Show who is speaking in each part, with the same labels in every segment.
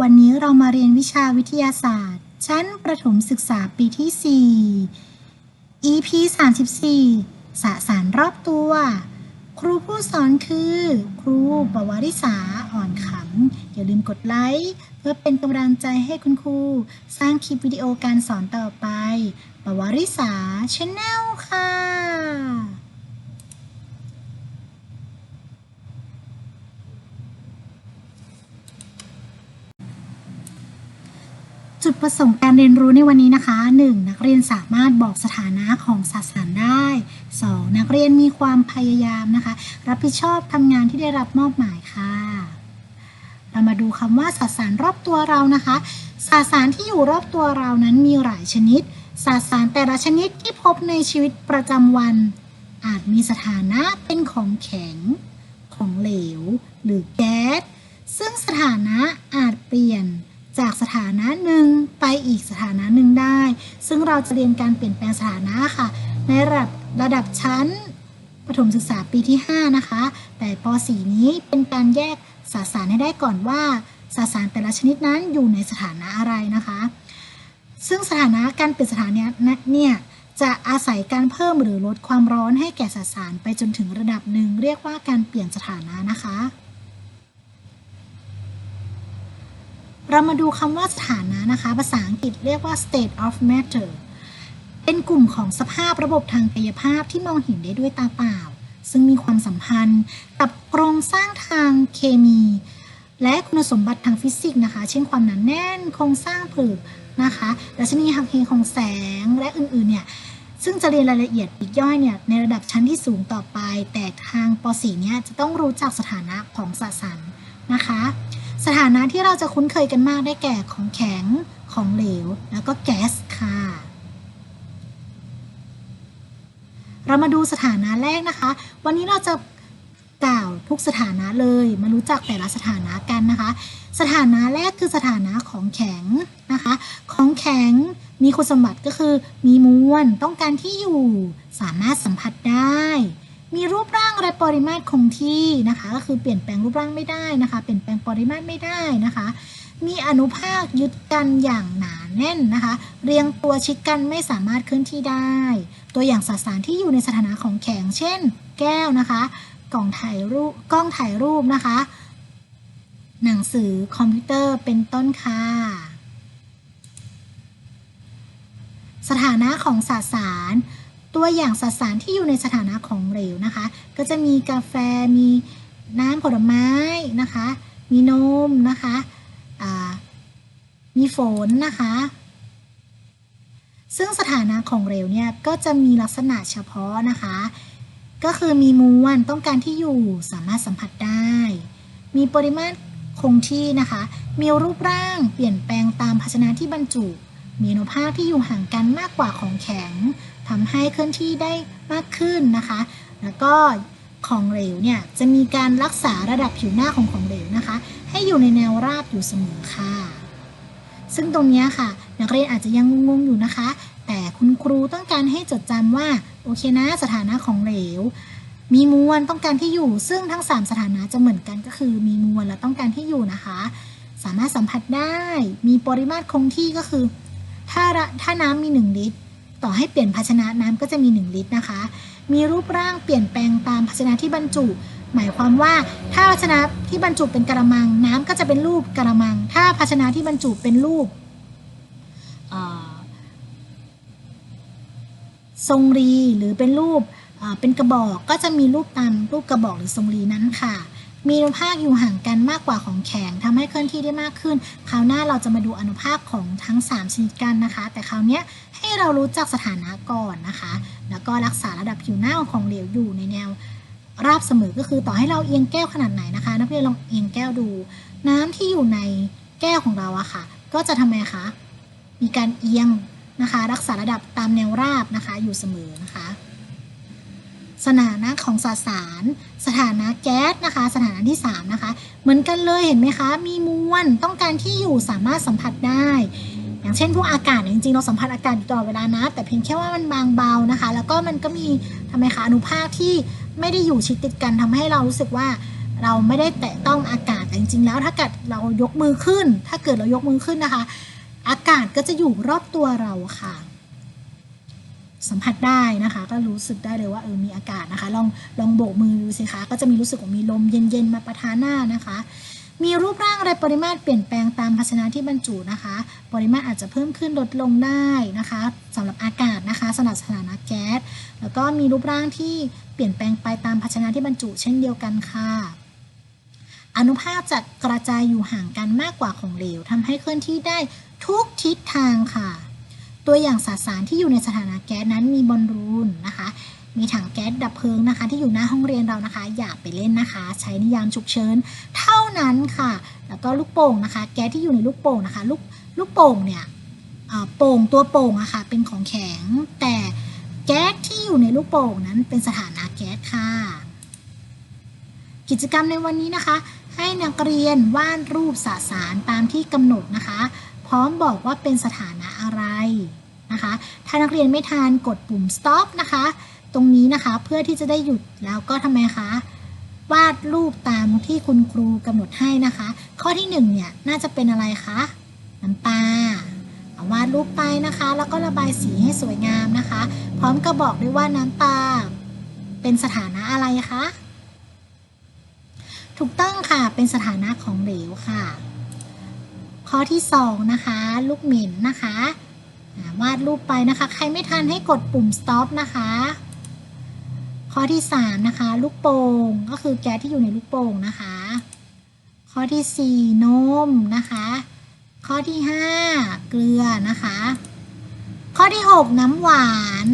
Speaker 1: วันนี้เรามาเรียนวิชาวิทยาศาสตร์ ชั้นประถมศึกษาปีที่ 4 EP 34 สสารรอบตัว ครูผู้สอนคือ ครูปวาริสาอ่อนขำ อย่าลืมกดไลค์เพื่อเป็นกำลังใจให้คุณครู สร้างคลิปวิดีโอการสอนต่อไป ปวาริสาชแนลค่ะ จุดประสงค์การเรียนรู้ในวันนี้นะคะ 1. นักเรียนสามารถบอกสถานะของสสารได้ 2. นักเรียนมีความพยายามนะคะ รับผิดชอบทำงานที่ได้รับมอบหมายค่ะ เรามาดูคำว่าสสารรอบตัวเรานะคะสสารที่อยู่รอบตัวเรานั้นมีหลายชนิดสสารแต่ละชนิดที่พบในชีวิตประจำวัน อาจมีสถานะเป็นของแข็ง ของเหลว หรือแก๊สซึ่งสถานะอาจเปลี่ยน จากสถานะหนึ่งไปอีกสถานะหนึ่งได้ ซึ่งเราจะเรียนการเปลี่ยนแปลงสถานะค่ะ ในระดับระดับชั้นประถมศึกษาปีที่ 5 นะคะ แต่ป .4 นี้เป็นการแยกสสารให้ได้ก่อนว่าสสารแต่ละชนิดนั้นอยู่ในสถานะอะไรนะคะ ซึ่งสถานะการเปลี่ยนสถานะเนี่ยจะอาศัยการเพิ่มหรือลดความร้อนให้แก่สสารไปจนถึงระดับหนึ่งเรียกว่าการเปลี่ยนสถานะนะคะ เรามาดูคำว่าสถานะนะคะ ภาษาอังกฤษเรียกว่า state of matter เป็นกลุ่มของสภาพระบบทางกายภาพที่มองเห็นได้ด้วยตาเปล่า ซึ่งมีความสัมพันธ์กับโครงสร้างทางเคมี และคุณสมบัติทางฟิสิกส์นะคะ เช่นความหนาแน่น โครงสร้างผลึกนะคะดัชนีหักเหของแสงและอื่น ๆ เนี่ยซึ่งจะเรียนรายละเอียดปลีกย่อยเนี่ยในระดับชั้นที่สูงต่อไป แต่ทางป .4 เนี่ยจะต้องรู้จักสถานะของสสารนะคะ สถานะที่เราจะคุ้นเคยกันมากได้แก่ของแข็ง ของเหลว แล้วก็แก๊สค่ะ เรามาดูสถานะแรกนะคะ วันนี้เราจะกล่าวทุกสถานะเลย มารู้จักแต่ละสถานะกันนะคะ สถานะแรกคือสถานะของแข็งนะคะ ของแข็งมีคุณสมบัติก็คือ มีมวล ต้องการที่อยู่ สามารถสัมผัสได้ มีรูปร่างและปริมาตรคงที่นะคะ ก็คือเปลี่ยนแปลงรูปร่างไม่ได้นะคะ เปลี่ยนแปลงปริมาตรไม่ได้นะคะ มีอนุภาคยึดกันอย่างหนาแน่นนะคะ เรียงตัวชิดกันไม่สามารถเคลื่อนที่ได้ ตัวอย่างสสารที่อยู่ในสถานะของแข็ง เช่น แก้วนะคะกล่องถ่ายรูปกล้องถ่ายรูปนะคะ หนังสือคอมพิวเตอร์เป็นต้นค่ะสถานะของสสาร ตัวอย่างสสารที่อยู่ในสถานะของเหลวนะคะ ก็จะมีกาแฟมีน้ำผลไม้นะคะ มีนมนะคะมีฝนนะคะ ซึ่งสถานะของเหลวเนี่ยก็จะมีลักษณะเฉพาะนะคะ ก็คือมีมวลต้องการที่อยู่สามารถสัมผัสได้ มีปริมาตรคงที่นะคะ มีรูปร่างเปลี่ยนแปลงตามภาชนะที่บรรจุ มีอนุภาคที่อยู่ห่างกันมากกว่าของแข็ง ทำให้เคลื่อนที่ได้มากขึ้นนะคะ แล้วก็ของเหลวเนี่ยจะมีการรักษาระดับผิวหน้าของของเหลวนะคะ ให้อยู่ในแนวราบอยู่เสมอค่ะ ซึ่งตรงนี้ค่ะ นักเรียนอาจจะยังงงๆอยู่นะคะ แต่คุณครูต้องการให้จดจำว่าโอเคนะสถานะของเหลวมีมวลต้องการที่อยู่ ซึ่งทั้ง 3 สถานะจะเหมือนกันก็คือ มีมวลและต้องการที่อยู่นะคะ สามารถสัมผัสได้ มีปริมาตรคงที่ก็คือ ถ้าถ้าน้ำมี 1 ลิตร ต่อให้เปลี่ยนภาชนะน้ำก็จะมี 1 ลิตรนะคะ มีรูปร่างเปลี่ยนแปลงตามภาชนะที่บรรจุ หมายความว่าถ้าภาชนะที่บรรจุเป็นกระมัง น้ำก็จะเป็นรูปกระมัง ถ้าภาชนะที่บรรจุเป็นรูปทรงรีหรือเป็นรูปเป็นกระบอกก็จะมีรูปตามรูปกระบอกหรือทรงรีนั้นค่ะ มีอนุภาคอยู่ห่างกันมากกว่าของแข็งทำให้เคลื่อนที่ได้มากขึ้น คราวหน้าเราจะมาดูอนุภาคของทั้ง 3 ชนิดกันนะคะ แต่คราวนี้ให้เรารู้จักสถานะก่อนนะคะ แล้วก็รักษาระดับผิวหน้าของเหลวอยู่ในแนวราบเสมอก็คือต่อให้เราเอียงแก้วขนาดไหนนะคะ นักเรียนลองเอียงแก้วดู น้ำที่อยู่ในแก้วของเราอะค่ะ ก็จะทำไมคะมีการเอียงนะคะ รักษาระดับตามแนวราบนะคะอยู่เสมอนะคะ สถานะของสสาร สถานะแก๊สนะคะ สถานะที่ 3 นะคะ เหมือนกันเลยเห็นไหมคะ มีมวลต้องการที่อยู่สามารถสัมผัสได้ อย่างเช่นพวกอากาศจริงๆ เราสัมผัสอากาศอยู่ตลอดเวลานะ แต่เพียงแค่ว่ามันบางเบานะคะ แล้วก็มันก็มีทำไมคะอนุภาคที่ไม่ได้อยู่ชิดติดกันทำให้เรารู้สึกว่าเราไม่ได้แตะต้องอากาศแต่จริงๆ แล้วถ้าเกิดเรายกมือขึ้น ถ้าเกิดเรายกมือขึ้นนะคะ อากาศก็จะอยู่รอบตัวเราค่ะ สัมผัสได้นะคะ ก็รู้สึกได้เลยว่าเออมีอากาศนะคะ ลองลองโบกมือดูสิคะก็จะมีรู้สึกว่ามีลมเย็นๆมาประทานหน้านะคะ มีรูปร่างอะไรปริมาตรเปลี่ยนแปลงตามภาชนะที่บรรจุนะคะ ปริมาตรอาจจะเพิ่มขึ้นลดลงได้นะคะสำหรับอากาศนะคะสำหรับสถานะแก๊สแล้วก็มีรูปร่างที่เปลี่ยนแปลงไปตามภาชนะที่บรรจุ เช่นเดียวกันค่ะอนุภาคจะกระจายอยู่ห่างกันมากกว่าของเหลวทำให้เคลื่อนที่ได้ทุกทิศทางค่ะ ตัวอย่างสสารที่อยู่ในสถานะแก๊สนั้นมีบอลลูนนะคะ มีถังแก๊สดับเพลิงนะคะ ที่อยู่หน้าห้องเรียนเรานะคะ อย่าไปเล่นนะคะ ใช้ในยามฉุกเฉินเท่านั้นค่ะ แล้วก็ลูกโป่งนะคะ แก๊สที่อยู่ในลูกโป่งนะคะ ลูกลูกโป่งเนี่ยโป่งตัวโป่งอะค่ะเป็นของแข็ง แต่แก๊สที่อยู่ในลูกโป่งนั้นเป็นสถานะแก๊สค่ะ กิจกรรมในวันนี้นะคะ ให้นักเรียนวาดรูปสสารตามที่กำหนดนะคะ พร้อมบอกว่าเป็นสถานะอะไรนะคะ ถ้านักเรียนไม่ทานกดปุ่ม stop นะคะ ตรงนี้นะคะเพื่อที่จะได้หยุดแล้วก็ทำไมคะ วาดรูปตามที่คุณครูกำหนดให้นะคะ ข้อที่หนึ่งเนี่ยน่าจะเป็นอะไรคะน้ำปลาเอาวาดรูปไปนะคะ แล้วก็ระบายสีให้สวยงามนะคะ พร้อมกับบอกด้วยว่าน้ำปลาเป็นสถานะอะไรคะ ถูกต้องค่ะ เป็นสถานะของเหลวค่ะ ข้อที่สองนะคะ ลูกหม็นนะคะวาดรูปไปนะคะ ใครไม่ทันให้กดปุ่ม stop นะคะ ข้อที่สามนะคะ ลูกโป่งก็คือแก๊สที่อยู่ในลูกโป่งนะคะ ข้อที่สี่นมนะคะ ข้อที่ห้าเกลือนะคะ ข้อที่หกน้ำหวาน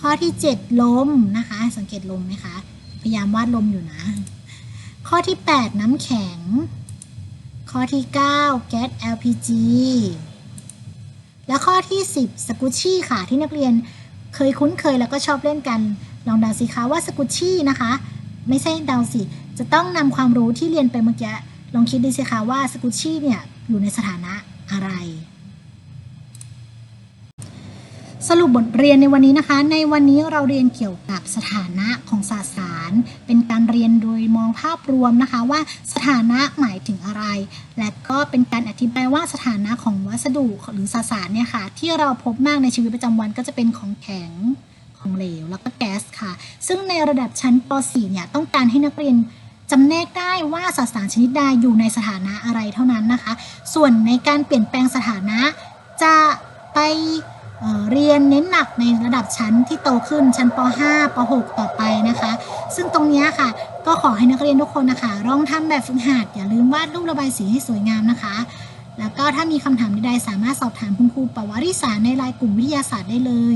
Speaker 1: ข้อที่เจ็ดลมนะคะ สังเกตลมไหมคะ พยายามวาดลมอยู่นะ ข้อที่ 8 น้ำแข็ง ข้อที่ 9 แก๊ส LPG และข้อที่ 10 สกุชชี่ค่ะที่นักเรียนเคยคุ้นเคยแล้วก็ชอบเล่นกัน ลองเดาสิคะว่าสกุชชี่นะคะ ไม่ใช่เดาสิ จะต้องนำความรู้ที่เรียนไปเมื่อกี้ลองคิดดูสิคะว่าสกุชชี่เนี่ยอยู่ในสถานะอะไร สรุปบทเรียนในวันนี้นะคะ ในวันนี้เราเรียนเกี่ยวกับสถานะของสสาร เป็นการเรียนโดยมองภาพรวมนะคะว่าสถานะหมายถึงอะไร และก็เป็นการอธิบายว่าสถานะของวัสดุหรือสสารเนี่ยค่ะ ที่เราพบมากในชีวิตประจำวันก็จะเป็นของแข็งของเหลว แล้วก็แก๊สค่ะ ซึ่งในระดับชั้นป .4 เนี่ยต้องการให้นักเรียนจำแนกได้ว่าสสารชนิดใดอยู่ในสถานะอะไรเท่านั้นนะคะ ส่วนในการเปลี่ยนแปลงสถานะจะไป เรียนเน้นหนักในระดับชั้นที่โตขึ้นชั้นป .5 ป .6 ต่อไปนะคะ ซึ่งตรงนี้ค่ะ ก็ขอให้นักเรียนทุกคนนะคะลองทำแบบฝึกหัดอย่าลืมวาดรูประบายสีให้สวยงามนะคะ แล้วก็ถ้ามีคำถามใดๆสามารถสอบถามคุณครูปวาริสาในรายกลุ่มวิทยาศาสตร์ได้เลย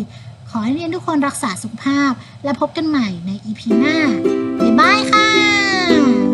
Speaker 1: ขอให้นักเรียนทุกคนรักษาสุขภาพ และพบกันใหม่ใน EP หน้าบ๊ายบายค่ะ